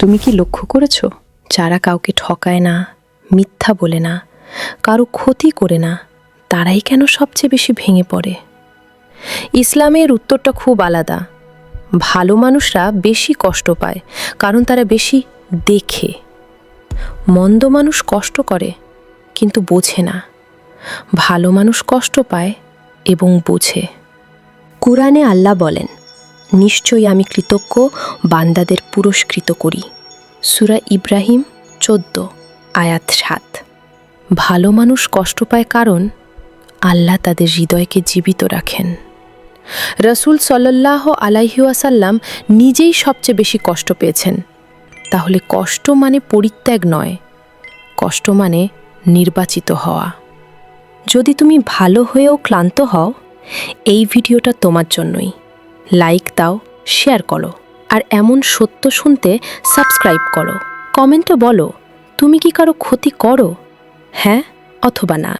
তুমি কি লক্ষ্য করেছ? যারা কাউকে ঠকায় না, মিথ্যা বলে না, কারও ক্ষতি করে না, তারাই কেন সবচেয়ে বেশি ভেঙে পড়ে? ইসলামের উত্তরটা খুব আলাদা। ভালো মানুষরা বেশি কষ্ট পায়, কারণ তারা বেশি দেখে। মন্দ মানুষ কষ্ট করে, কিন্তু বোঝে না। ভালো মানুষ কষ্ট পায় এবং বোঝে। কোরআনে আল্লাহ বলেন নিশ্চয়ই আমি কৃতজ্ঞ, বান্দাদের পুরস্কৃত করি। সুরা ইব্রাহিম চোদ্দ, আয়াত সাত। ভালো মানুষ কষ্ট পায় কারণ আল্লাহ তাদের হৃদয়কে জীবিত রাখেন। রসুল সল্লাহ আলাইহুয়াসাল্লাম নিজেই সবচেয়ে বেশি কষ্ট পেয়েছেন। তাহলে কষ্ট মানে পরিত্যাগ নয়, কষ্ট মানে নির্বাচিত হওয়া। যদি তুমি ভালো হয়েও ক্লান্ত হও, এই ভিডিওটা তোমার জন্যই। লাইক দাও, শেয়ার করো আর এমন সত্য শুনতে সাবস্ক্রাইব করো। কমেন্টে বলো, তুমি কি কারও ক্ষতি করো? হ্যাঁ অথবা না।